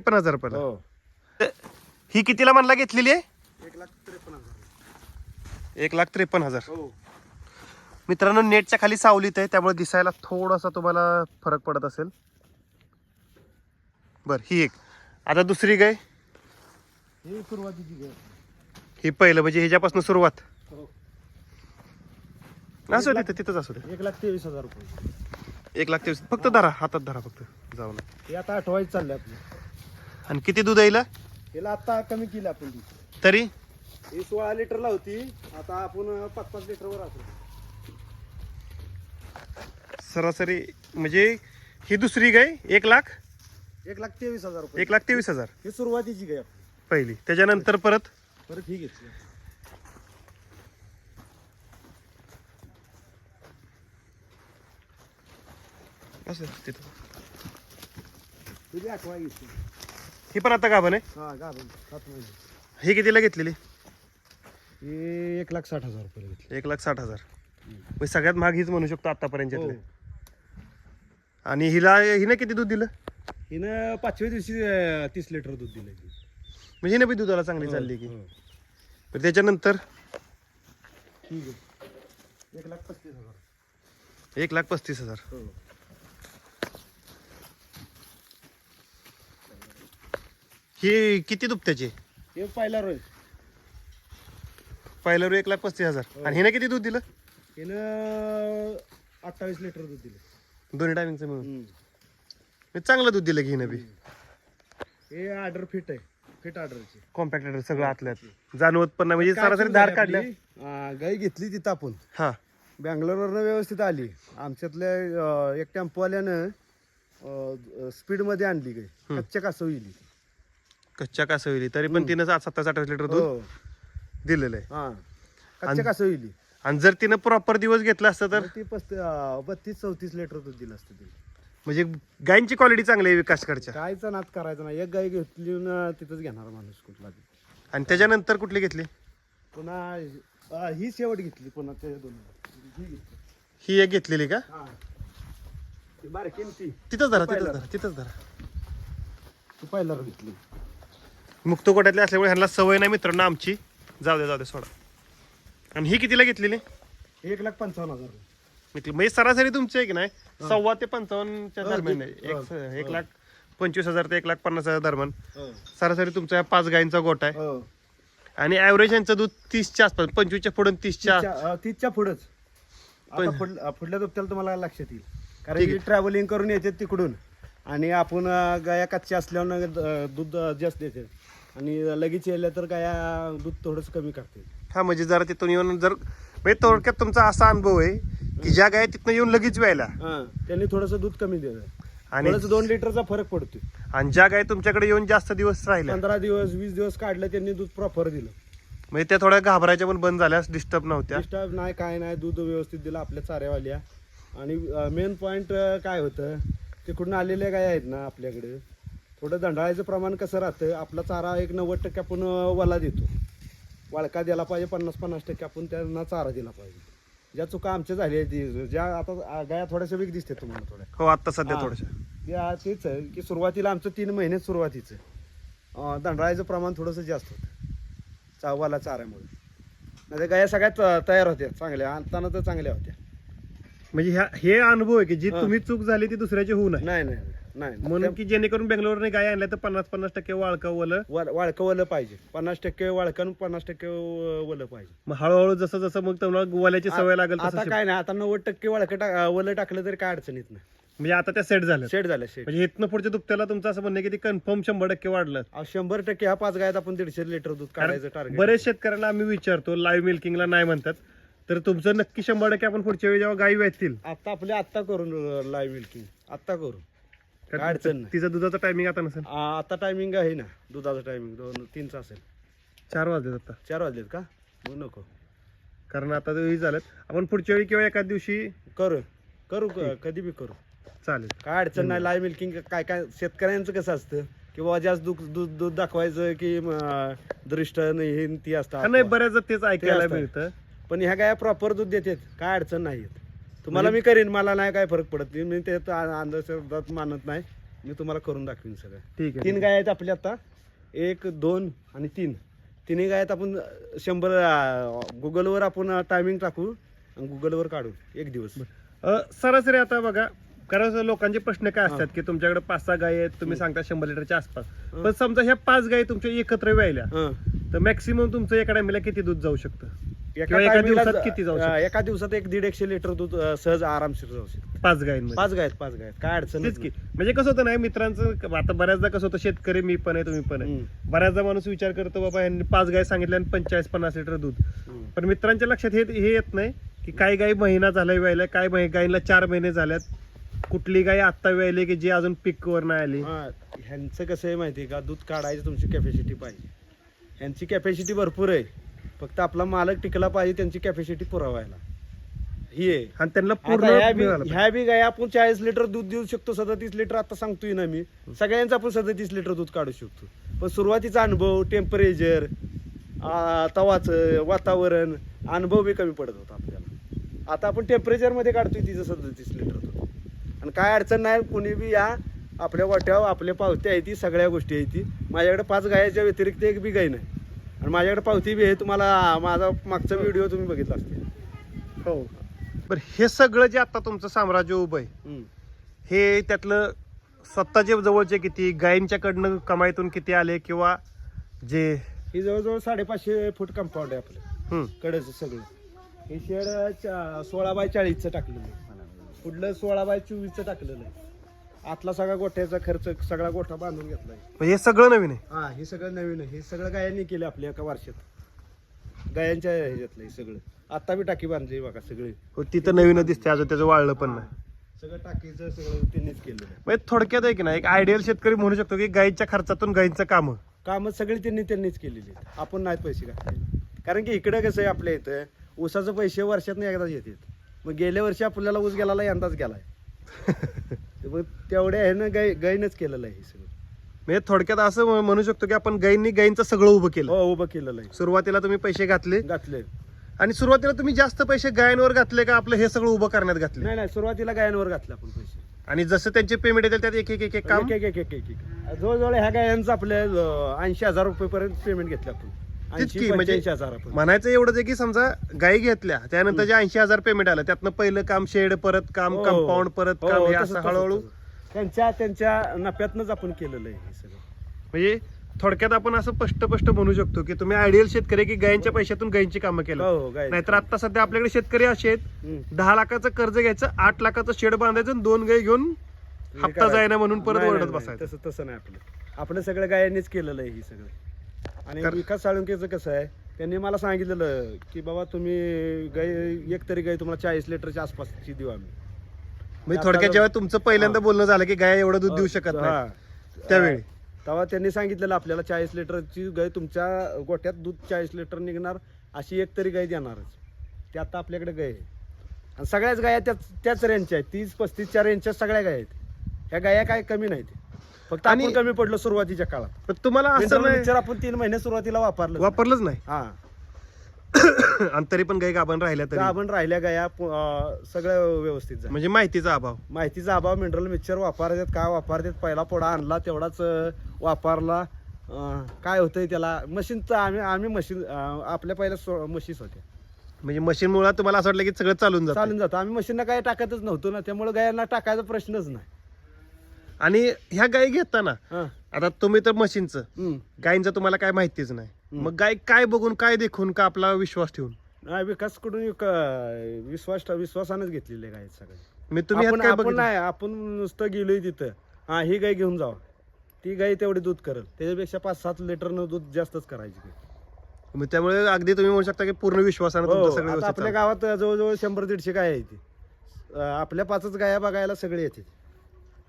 पण हजार रुपयाला हो. ही कितीला म्हणला घेतलेली आहे? एक लाख त्रेपन्न हजार. एक लाख त्रेपन्न हजार. हो. मित्रांनो नेटच्या खाली सावलीत आहे त्यामुळे दिसायला थोडासा तुम्हाला फरक पडत असेल. बर ही एक. आता दुसरी गाय हे सुरुवातीची घे. ही पहिलं म्हणजे ह्याच्यापासून सुरुवात. हो. असू दे तिथंच असू दे. एक लाख तेवीस हजार रुपये. एक लाख तेवीस फक्त धरा हातात धरा फक्त. जाऊन हे आता आठवायचं चाललंय आपलं. आणि किती दूध येईल याला आता कमी केलं आपण तरी? ही सोळा लिटरला होती. आता आपण पाच पाच लिटरवर असतो सरासरी म्हणजे ही दुसरी गाय एक लाख? एक लाख तेवीस हजार रुपये. एक लाख तेवीस हजार. ही सुरुवातीची गाय आपली. पहिली. त्याच्यानंतर परत? परत ही घेतली. असं तिथं. तुझी आठवा घेतली. ही पण आता गाभण आहे? हा गाभण. सात महिने. ही कितीला घेतलेली? हे एक लाख साठ हजार रुपये घेतली. एक लाख साठ हजार. म्हणजे सगळ्यात महाग हीच म्हणू शकतो आतापर्यंत हो. आणि हिला हिनं किती दूध दिलं? हिनं पाचव्या दिवशी अं, तीस लिटर दूध दिलं म्हणजे हिनं बी दुधाला चांगली चालली की. हो. पण त्याच्यानंतर? ठीक आहे. एक लाख पस्तीस हजार. एक लाख पस्तीस हजार. हो. ही किती दुभत्याची हे पहिला रोज पहिल्या रो एक लाख पस्तीस हजार. आणि हिनं किती दूध दिलं? हिनं अठ्ठावीस लिटर दूध दिलं. दोन्ही टायमिंगचं मिळून. म्हणजे चांगलं दूध दिलं की हिनं बी. हे ऑर्डर फिट आहे. फिट ऑर्डरची कॉम्पॅक्टर सगळं आतल्यात. जाणवत पण नाही. म्हणजे सरासरी धार काढल्या. गाई घेतली तिथं आपण. हा. बँगलोरवरनं व्यवस्थित आली. आमच्यातल्या अं, एक टेम्पोवाल्यानं स्पीडमध्ये आणली गाई. कच्च्या कासवली कच्च्या कासविली. तरी पण तिनं सात सत्तावीस अठ्ठावीस लिटर दूध हो. दिलेलं आहे. हा. कच्च्या कासवली. आणि जर तिनं प्रॉपर दिवस घेतला असतं तर? ती पस्त अं, बत्तीस चौतीस लिटर दूध दिलं असतं तिला. म्हणजे गायींची क्वालिटी चांगली आहे विकासकडच्या कायचा नाद करायचा नाही. एक गाय घेतली न तिथंच घेणार माणूस कुठला बी. आणि त्याच्यानंतर कुठली घेतली? पुन्हा अं, ही शेवट घेतली पुन्हा ते दोन ही घेतली. ही एक घेतलेली का? हा. ती बारकी ना ती. तिथंच धरा तिथंच. धरा तिथंच धरा. ती पहिला घेतली. मुक्त कोट्यातले असल्यामुळे ह्यांना सवय नाही मित्रांनो आमची. जाऊ दे जाऊ दे सोडा. आणि ही कितीला घेतलेली? एक लाख पंचावन्न हजार. म्हणजे सरासरी तुमची आहे की नाही? सव्वा ते पंचावन्नच्या दरम्यान आहे. एक एक. लाख पंचवीस हजार ते एक लाख पन्नास हजार दरम्यान. सरासरी तुमचा या पाच गायींचा गोट आहे. हो. आणि ॲव्हरेज यांचं दूध तीसच्या आसपास पंचवीसच्या पुढून तीसच्या तीसच्या- अं, पुढंच. आता पुढ- पुढल्या दुपट्याला तुम्हाला लक्षात येईल. कारण ट्रॅव्हलिंग करून येते तिकडून. आणि आपण अं, गाया कच्च्या असल्यानं अं, दूध अं, जास्त देते आणि लगेच येल्या तर गाया दूध थोडंच कमी करते हा म्हणजे जरा तिथून येऊन जर म्हणजे थोडक्यात तुमचा असा अनुभव आहे की ज्या गाय तिथून येऊन लगेच व्हायला. हा त्यांनी थोडंसं दूध कमी दिलं आणि थोडंसं दोन लिटरचा फरक पडतोय. आणि ज्या गाय तुमच्याकडे येऊन जास्त दिवस राहिल्या. पंधरा दिवस वीस दिवस काढलं त्यांनी दूध प्रॉपर दिलं. म्हणजे त्या थोड्या घाबरायच्या पण बंद झाल्यास डिस्टर्ब नव्हत्या. डिस्टर्ब नाही काय नाही दूध व्यवस्थित दिलं आपल्या चाऱ्यावाल्या. आणि मेन पॉईंट काय होतं तिकडून आलेल्या गाय आहेत ना आपल्याकडे थोडं दंडाळायचं प्रमाण कसं राहतं आपला चारा एक नव्वद टक्के आपण वला देतो. वाळका द्यायला पाहिजे पन्नास पन्नास टक्के आपण त्यांना चारा दिला पाहिजे. ज्या चुका आमच्या झाल्या आहेत, ज्या आता गाया थोड्याशा वेग दिसते तुम्हाला थोड्या. हो आता सध्या हा. थोड्याशा. त्या तेच आहे की सुरुवातीला आमचं तीन महिने सुरुवातीचं. अं, दंडाळायचं प्रमाण थोडंसं जास्त होतं. चावाला चाऱ्यामुळे. नाही गाया सगळ्यात अं, तयार होत्या चांगल्या आणताना तर चांगल्या होत्या. म्हणजे ह्या हे अनुभव आहे की जी हा. तुम्ही चूक झाली ती दुसऱ्याची होऊ नये. नाही नाही नाही. म्हणून की जेणेकरून बेंगलोरने गाय आणल्या तर पन्नास पन्नास टक्के वाळका वलं. वा- वाळकं वलं पाहिजे. पन्नास टक्के वाळकं पन्नास टक्के वलं पाहिजे. मग हळूहळू जसं जसं मग तुम्हाला वल्याची सवय लागेल आता काय नाही आता नव्वद टक्के वाळकं वलं टाकलं तरी काय अडचण येत नाही. म्हणजे आता त्या सेट झाल्या शेड झालं शेड म्हणजे इथनं पुढच्या दुपट्याला तुमचं असं म्हणणं की ते कन्फर्म शंभर टक्के वाढलं. शंभर टक्के ह्या पाच गायत आपण दीडशे लिटर दूध काढायचं टार्गेट बरेच शेतकऱ्यांना आम्ही विचारतो लाईव्ह मिल्किंगला नाही म्हणतात. तर तुमचं नक्की शंभर टक्के आपण पुढच्या वेळी जेव्हा गायी वेचतील. आता आपल्या आत्ता करून लाईव्ह मिल्किंग आत्ता करून. काय अडचण नाही. तिचं दुधाचं टायमिंग आता नसेल. आ- आता टायमिंग आहे ना. दुधाचं टायमिंग दोन तीनचं असेल. चार वाजले आता. चार वाजलेत का? मग नको. कारण आता हे झालं आपण पुढच्या वेळी किंवा एखाद दिवशी करू. करू क- कधी बी करू. चालेल. काय अडचण नाही लाईव्ह मिल्किंग काय काय शेतकऱ्यांचं कसं असतं? की बाबा जास्त दूध दूध दूध दाखवायचं की दृष्ट नाही हे न ती असतात नाही बऱ्याच तेच ऐकायला असतं. मिळतं. पण ह्या काय प्रॉपर दूध देतात. काय अडचण नाही येत तुम्हाला मी करीन मला नाही काय फरक पडत. नाही. मी ते अंधश्रद्धात मानत नाही. मी तुम्हाला करून दाखवीन सगळं. ठीक आहे तीन गाय आहेत आपल्या आता. एक दोन आणि तीन. तिन्ही गाय आहेत आपण अं, शंभर अं, गुगलवर आपण टायमिंग टाकू आणि गुगलवर काढू. एक दिवस. अ, सरासरी आता बघा कारण लोकांचे प्रश्न काय असतात की तुमच्याकडे पाच सहा गाय आहेत तुम्ही सांगता शंभर लिटरच्या आसपास. पण समजा ह्या पाच गायी तुमच्या एकत्र व्हायल्या हं. तर मॅक्सिमम तुमचं एका टायमीला किती दूध जाऊ शकतं? किंवा एका timing ला दिवसात किती जाऊ शकतं? एका दिवसात एक दीड एकशे लिटर दूध अं, सहज आरामशीर जाऊ शकतं. पाच गायींमध्ये. पाच गाय आहेत पाच गाय आहेत काय अडचण तेच की. म्हणजे कसं होतं नाही मित्रांचं आता बऱ्याचदा कसं होतं शेतकरी मी पण आहे तुम्ही पण आहे. हम्म. बऱ्याचदा माणूस विचार करतो बाबा यांनी पाच गाय सांगितल्या आणि पंचेचाळीस पन्नास लिटर दूध. हम्म. पण मित्रांच्या लक्षात हे हे येत नाही की काही गाई महिना झाला व्हायला काय मै- गायीला चार महिने झाल्यात. कुठली गाय आत्ता व्हायली की जी अजून पिकवर नाही आली? हा, ह्यांचं कसं आहे माहिती आहे का? दूध काढायची तुमची कॅपॅसिटी पाहिजे. ह्यांची कॅपॅसिटी भरपूर आहे. फक्त आपला मालक टिकला पाहिजे त्यांची कॅपॅसिटी पुरवायला. ही. आहे आणि त्यांना आता पूर्ण ह्या बी- मिळालं पाहिजे. ह्या बी गाय आपण चाळीस लिटर दूध देऊ शकतो सदतीस लिटर आता सांगतोय ना मी. सगळ्यांचं आपण सदतीस लिटर दूध काढू शकतो. पण सुरुवातीचा अनुभव टेम्परेचर तवाचं वातावरण अनुभव बी कमी पडत होता आपल्याला. आता आपण टेम्परेचरमध्ये काढतोय तिचं सदतीस लिटर दूध. आणि काय अडचण नाही कोणी बी या आपल्या वाट्यावर आपल्या पावत्या आहे ती सगळ्या गोष्टी आहे ती. माझ्याकडे पाच गायाच्या व्यतिरिक्त एक बी गाय नाही. आणि माझ्याकडे पावती बी आहे तुम्हाला माझा मागचा व्हिडिओ तुम्ही बघितला असते हो. बरं हे सगळं जे आता तुमचं साम्राज्य उभं आहे. हे त्यातलं स्वतःचे जवळचे किती गायींच्याकडनं कमाईतून किती आले किंवा जे ही जवळजवळ साडेपाचशे फूट कंपाऊंड आहे आपलं. कडेचं सगळं. हे शेड सोळा बाय चाळीसचं टाकलेलं आहे. पुढलं सोळा बाय चोवीसचं टाकलेलं आहे. आतला सगळा गोठ्याचा खर्च सगळा गोठा बांधून घेतलाय. हे सगळं नवीन आहे? हा हे सगळं नवीन आहे. हे सगळं गायांनी केलं आपल्या एका वर्षात गायांच्या ह्याच्यातलं हे सगळं. आता बी टाकी बांधली बघा सगळे. हो, तिथं नवीन दिसते अजून त्याचं वाळलं पण नाही. सगळं टाकीचं सगळं त्यांनीच आहे. म्हणजे थोडक्यात आहे की नाही? एक आयडियल शेतकरी म्हणू शकतो की गायीच्या खर्चातून गायींचं काम. कामं सगळी त्यांनी त्यांनीच केलेली आहेत. आपण नाहीत पैसे घातले. कारण की इकडे कसं आहे आपल्या इथं ऊसाचे पैसे वर्षातनं एकदाच येतात. मग गेल्या वर्षी आपल्याला ऊस गेला यंदाच गेलाय. मग तेवढ्या आहे ना गाय गायीनच केलेलं आहे हे सगळं. म्हणजे थोडक्यात असं म्ह- म्हणू शकतो की आपण गायींनी गायींचं सगळं उभं केलं. हो उभं केलेलं आहे. सुरुवातीला तुम्ही पैसे घातले. घातले. आणि सुरुवातीला तुम्ही जास्त पैसे गायींवर घातले का आपलं हे सगळं उभं करण्यात घातले? नाही नाही सुरुवातीला गायांवर घातले आपण पैसे. आणि जसं त्यांचे पेमेंट येतील त्यात एक एक एक एक काम? एक एक एक एक एक जवळजवळ ह्या गायांचं आपल्या ऐंशी हजार रुपये पर्यंत पेमेंट घेतलं आपण. तेच ऐंशी की, म्हणजे- म्हणायचं एवढंच आहे की समजा गायी घेतल्या त्यानंतर जे ऐंशी हजार पेमेंट आलं त्यातनं पहिलं काम शेड परत काम हो. कंपाऊंड परत हो, काम हे असं तसंच, हळूहळू. त्यांच्या त्यांच्या नफ्यातनच आपण केलेलं आहे हे सगळं. म्हणजे थोडक्यात आपण असं स्पष्ट स्पष्ट म्हणू शकतो की तुम्ही आयडियल शेतकरी की गायींच्या पैशातून गायींची कामं केलं. हो हो नाहीतर आता सध्या आपल्याकडे शेतकरी असे आहेत. दहा लाखाचं कर्ज घ्यायचं आठ लाखाचं शेड बांधायचं आणि दोन गाय घेऊन हे हप्ता. जायना म्हणून परत ओरडत बसायचं. तसं तसं नाही आपलं. आपलं सगळं गायांनीच केलेलं आहे हे सगळं. आणि तर- विकास साळुंकेचं कसं आहे त्यांनी मला सांगितलेलं की बाबा तुम्ही गाय एक तरी गाय तुम्हाला चाळीस लिटरच्या आसपासची देऊ आम्ही. म्हणजे थोडक्यात जेव्हा तुमचं पहिल्यांदा बोलणं झालं की गाय एवढं दूध देऊ शकत नाही हा. त्यावेळी. तेव्हा त्यांनी सांगितलेलं आपल्याला चाळीस लिटरची गाय तुमच्या गोट्यात दूध चाळीस लिटर निघणार अशी एक तरी गाय देणारच. ते आता आपल्याकडे गाय आहे. आणि सगळ्याच गाया त्याच त्याच रेंजच्या आहेत. तीस पस्तीस चार रेंजच्या सगळ्या गाय आहेत. ह्या गाया काय कमी नाहीत. फक्त आणि- आपण कमी पडलो सुरुवातीच्या काळात. पण तुम्हाला असं नाही मिक्सर आपण तीन महिने सुरुवातीला वापरलं वापरलंच नाही? हा. आणि तरी पण गाई गाभण राहिल्या तरी. आपण राहिल्या गाया पु- अं, सगळं व्यवस्थित झालं. म्हणजे माहितीचा अभाव. माहितीचा अभाव मिनरल मिक्सर वापरतात काय वापरतात पहिला पोडा आणला तेवढाच अं, वापरला. अं, काय होतंय त्याला? मशीनचं आम्ही आम्ही मशीन आपल्या पहिल्या सो- म्हशीच होत्या. म्हणजे मशीन मुळे तुम्हाला असं वाटलं की सगळं चालून जातं चालून जातो. आम्ही मशीनला काय टाकतच नव्हतो ना त्यामुळे गायांना टाकायचा प्रश्नच नाही. आणि ह्या गाय घेताना हं. आता तुम्ही तर मशीनचं हम्म. गायींचं तुम्हाला काय माहितीच नाही. मग गाय काय बघून काय देखून का आपला विश्वास ठेवून नाही एक, अं, विश्वास विश्वासानच घेतलेले गाय सगळे मी तुम्ही ह्यात आपण काय आपण बघितलं नाही आपण नुसतं गेलोय तिथं हा ही गाय घेऊन जावा ती गाय तेवढी दूध करेल त्याच्यापेक्षा पाच सात लिटर दूध जास्तच करायची गाय. मग त्यामुळे अगदी तुम्ही म्हणू शकता की पूर्ण विश्वासानं हो, तुमचं सगळं आता व्यवस्थित आपल्या. गावात जवळजवळ शंभर दीडशे गाय आहे ती अं, आपल्या पाचच गाया बघायला सगळे येते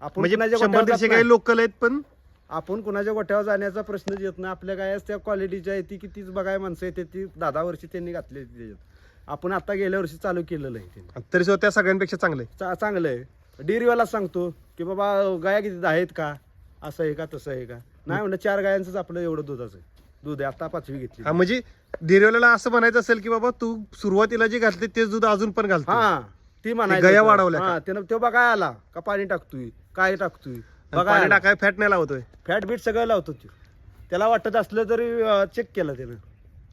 आपण म्हणजे कुणाच्या शंभर दीडशे जात नाही. लोकल आहेत पण आपण कुणाच्या गोठ्यावर जाण्याचा प्रश्नच येत नाही. आपल्या गायाच त्या क्वालिटीच्या आहे ती कितीच बघाय माणसं येते ती दहा दहा वर्षी त्यांनी घातली त्याच्यात आपण आता गेल्या वर्षी चालू केलेलं आहे त्यांनी. तरी सुद्धा त्या सगळ्यांपेक्षा चांगले चा- चांगलं आहे. डेअरीवाला सांगतो की बाबा गाया किती आहेत का? असं आहे का तसं आहे का? नाही म्हणलं चार गायांचंच आपलं एवढं दुधाचं आहे. दूध आहे आता पाचवी घेतली. हा, म्हणजे डेरीवाल्याला असं म्हणायचं असेल की बाबा तू सुरुवातीला जे घातले तेच दूध अजून पण घालतो हा ती म्हणायची गया. वाढवल्या का? हा त्यानं तो बघाय आला का पाणी टाकतोय? काय टाकतोय? बघा पाणी टाकाय फॅट नाही लावतोय. फॅट बीट सगळं लावतो तो. त्याला वाटत असलं तरी चेक केलं त्यानं.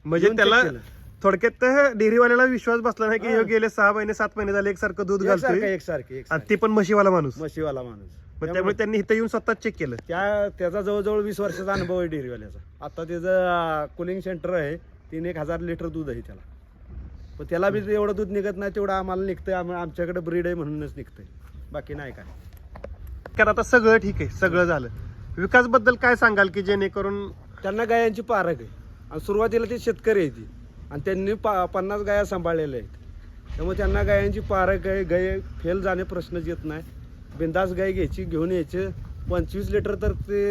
म्हणजे येऊन check त्याला केलं. थोडक्यात डेअरीवाल्याला विश्वास बसला नाही की ह्यो गेले सहा महिने सात महिने झाले एकसारखं दूध एकसारखं घालतोय. एकसारखे आणि एकसारखे. ते पण म्हशीवाला माणूस. म्हशीवाला माणूस. मग त्यामुळे त्यांनी इथं येऊन स्वतः चेक केलं. त्या त्याचा जवळजवळ वीस वर्षाचा अनुभव आहे डेअरीवाल्याचा. आता त्याचं कुलिंग सेंटर आहे तीन एक हजार लिटर दूध आहे त्याला. पण त्याला बी एवढं दूध निघत नाही तेवढं आम्हाला निघतंय. आम- आमच्याकडे ब्रीड आहे म्हणूनच निघतंय. बाकी नाही काय. कारण आता सगळं ठीक आहे सगळं झालं. विकासबद्दल काय सांगाल की जेणेकरून त्यांना गायांची पारख आहे. आणि सुरुवातीला ते शेतकरी आहे ती आणि त्यांनी पा पन्नास गाया सांभाळलेल्या आहेत. त्यामुळे त्यांना गायांची पारख आहे. गाय फेल जाणे प्रश्नच येत नाही. बिंदास गाय घ्यायची घेऊन यायचे. पंचवीस लिटर तर ते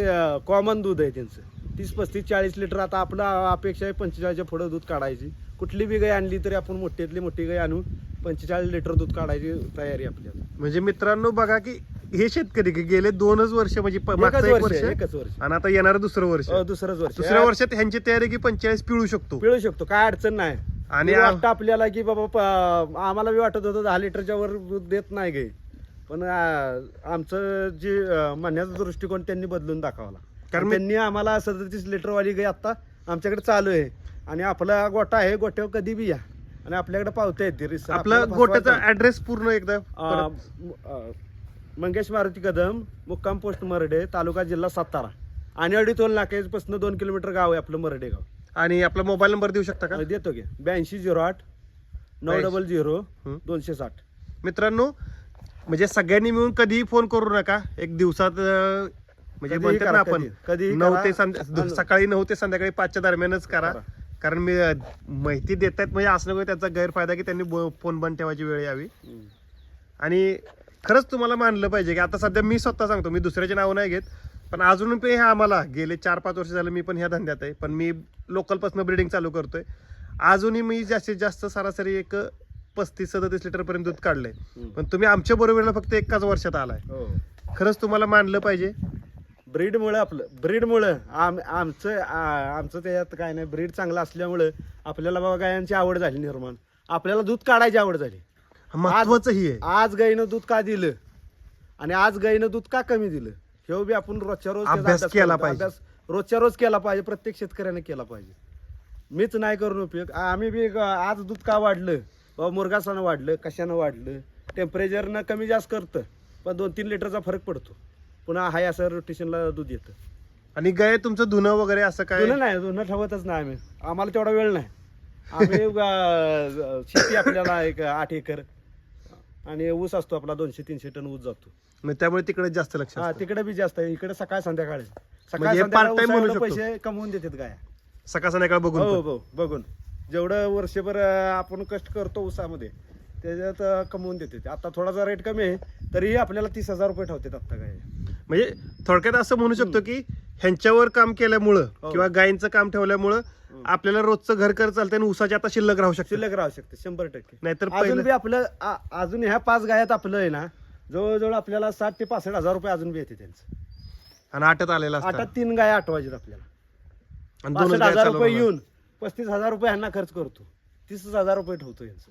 कॉमन दूध आहे त्यांचं. तीस पस्तीस चाळीस लिटर आता आपलं अपेक्षा आहे पंचेचाळीसच्या पुढं दूध काढायची. कुठली बी गाय आणली तरी आपण मोठ्यातली मोठी गाय आणून पंचेचाळीस लिटर दूध काढायची तयारी आपल्याला. म्हणजे मित्रांनो बघा की हे शेतकरी की गेले दोनच वर्ष म्हणजे प- मागचं एक वर्ष एकच आणि आता येणारं दुसरं वर्ष. अ, दुसरंच वर्ष. दुसऱ्या वर्षात ह्यांची तयारी की पंचेचाळीस पिळू शकतो. पिळू शकतो. काय अडचण नाही. आणि आणि आ- वाटतं आपल्याला की बाबा प- आम्हाला बी वाटत होतं दहा लिटरच्या वर दूध देत नाही गे पण आ, आमचं जे अ, म्हणण्याचा दृष्टिकोन त्यांनी बदलून दाखवला. कारण कारण मी- त्यांनी आम्हाला सदतीस लिटर वाली गाय आता आमच्याकडे चालू आहे. आणि आपला गोटा आहे गोट्यावर कधी बी या. आणि आपल्याकडे पावता येते आपला आपल्याला गोट्याचा ऍड्रेस पूर्ण एकदा. म- मंगेश मारुती कदम मुक्काम पोस्ट मरडे तालुका जिल्हा सातारा. आणि अडी टोल नाक्यापासून दोन किलोमीटर गाव आहे आपलं मरडे गाव आणि आपला मोबाईल नंबर देऊ शकता का? देतो की. ब्याऐंशी झिरो आठ नऊ. Double zero. दोनशे साठ. मित्रांनो म्हणजे सगळ्यांनी मिळून कधीही फोन करू नका. एक दिवसात म्हणजे आपण कधी- नऊ. ते सकाळी नऊ ते संध्याकाळी पाचच्या दरम्यानच करा. करा. कारण मी माहिती देत आहेत म्हणजे असं त्याचा गैरफायदा की त्यांनी फोन बंद ठेवायची वेळ यावी. आणि खरंच तुम्हाला मानलं पाहिजे की आता सध्या मी स्वतः सांगतो मी दुसऱ्याचे नाव नाही घेत पण अजून पण हे आम्हाला गेले चार पाच वर्ष झालं मी पण ह्या धंद्यात आहे पण मी लोकलपासून ब्रिडिंग चालू करतोय. अजूनही मी जास्तीत जास्त सरासरी एक पस्तीस सदतीस लिटर पर्यंत दूध काढलंय. पण तुम्ही आमच्या बरोबरीला फक्त एकाच वर्षात आलाय. हो. खरंच तुम्हाला मानलं पाहिजे. ब्रीडमुळं आपलं ब्रीडमुळं आम आमचं आमचं त्याच्यात काय नाही ब्रीड चांगलं असल्यामुळं आपल्याला बाबा गायांची आवड झाली निर्माण. आपल्याला दूध काढायची आवड झाली. महत्वाचं ही आहे. आज गाईनं दूध का दिलं? आणि आज गाईनं दूध का कमी दिलं? हे बी आपण रोजच्या रोज त्याचा अभ्यास केला करतो. पाहिजे. अभ्यास रोजच्या रोज केला पाहिजे. प्रत्येक शेतकऱ्याने केला पाहिजे. मीच नाही करून उपयोग. आम्ही बी ग- आज दूध का वाढलं? बाबा मुरगासानं वाढलं कशानं वाढलं? टेम्परेचरनं कमी जास्त करतं पण दोन तीन लिटरचा फरक पडतो. पुन्हा हाय असं रोटेशनला दूध येतं. आणि गाय तुमचं धुणं वगैरे असं काय? धुणं नाही धुणं ठेवतच नाही आम्ही. आम्हाला तेवढा वेळ नाही. आम्ही शेती आपल्याला एक आठ एकर आणि ऊस असतो आपला दोनशे तीनशे टन ऊस जातो मग त्यामुळे तिकडे जास्त लक्ष हा असतं. तिकडे बी जास्त आहे इकडे सकाळ संध्याकाळ आहे. सकाळ म्हणजे संध्याकाळ part time म्हणू ऊसाएवढं शकतो. पैसे कमवून देतात गाया सकाळ संध्याकाळ बघून हो पण. हो बघून जेवढं वर्षभर अं, आपण कष्ट करतो ऊसामध्ये त्याच्यात अं, कमवून देते आता थोडासा रेट कमी आहे तरीही आपल्याला तीस हजार रुपये ठेवतात आता गाय म्हणजे थोडक्यात असं म्हणू शकतो की ह्यांच्यावर काम केल्यामुळं हो. किंवा गायींचं काम ठेवल्यामुळं आपल्याला रोजचं घर कर चालतंय आणि ऊसाची आता शिल्लक राहू शकते. शिल्लक राहू शकते शंभर टक्के. नाहीतर अजून पहिलं बी आपलं आ- अजून ह्या पाच गायात आपलं आहे ना जवळजवळ आपल्याला साठ ते पासष्ट हजार रुपये अजून बी येते त्यांचं. आणि आटत आलेला आठात तीन गाया आठवायचे आपल्याला. आणि दोनच पासष्ट गाय हजार रुपये. येऊन पस्तीस हजार रुपये ह्यांना खर्च करतो. तीस हजार रुपये ठेवतो यांचं.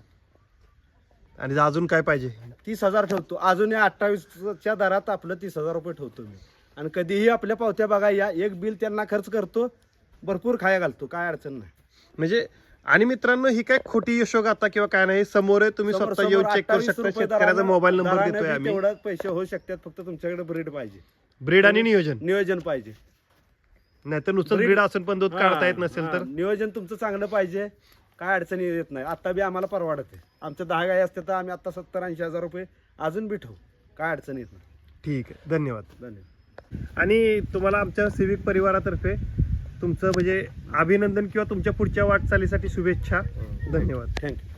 आणि अजून काय पाहिजे? तीस हजार ठेवतो. अजून या अठ्ठावीसच्या दरात आपलं तीस हजार रुपये ठेवतो मी. आणि कधीही आपल्या पावत्या बघा या एक बिल त्यांना खर्च करतो भरपूर खाया घालतो काय अडचण नाही. म्हणजे आणि मित्रांनो ही काय खोटी यशोगाथा किंवा काय नाही समोर आहे तुम्ही समोर- स्वतः येऊन समोर चेक करू 28 शकता रुपये शेतकऱ्याचा दरानं- मोबाईल नंबर दरानं देतोय बी आम्ही. पैसे होऊ शकतात फक्त तुमच्याकडे ब्रीड पाहिजे. ब्रीड आणि नियोजन. नियोजन पाहिजे. नाहीतर नुसतं ब्रीड असून पण दूध काढता येत नसेल हा. तर. नियोजन तुमचं चांगलं पाहिजे काय अडचणी येत नाही. आता बी आम्हाला परवडत आहे. आमच्या दहा गाय असते तर आम्ही आता सत्तर ऐंशी हजार रुपये अजून बी ठेवू. काय अडचण येत नाही. ठीक आहे धन्यवाद. धन्यवाद. आणि तुम्हाला आमच्या सिविक परिवारातर्फे तुमचं म्हणजे अभिनंदन किंवा तुमच्या पुढच्या वाटचालीसाठी शुभेच्छा. धन्यवाद. थँक्यू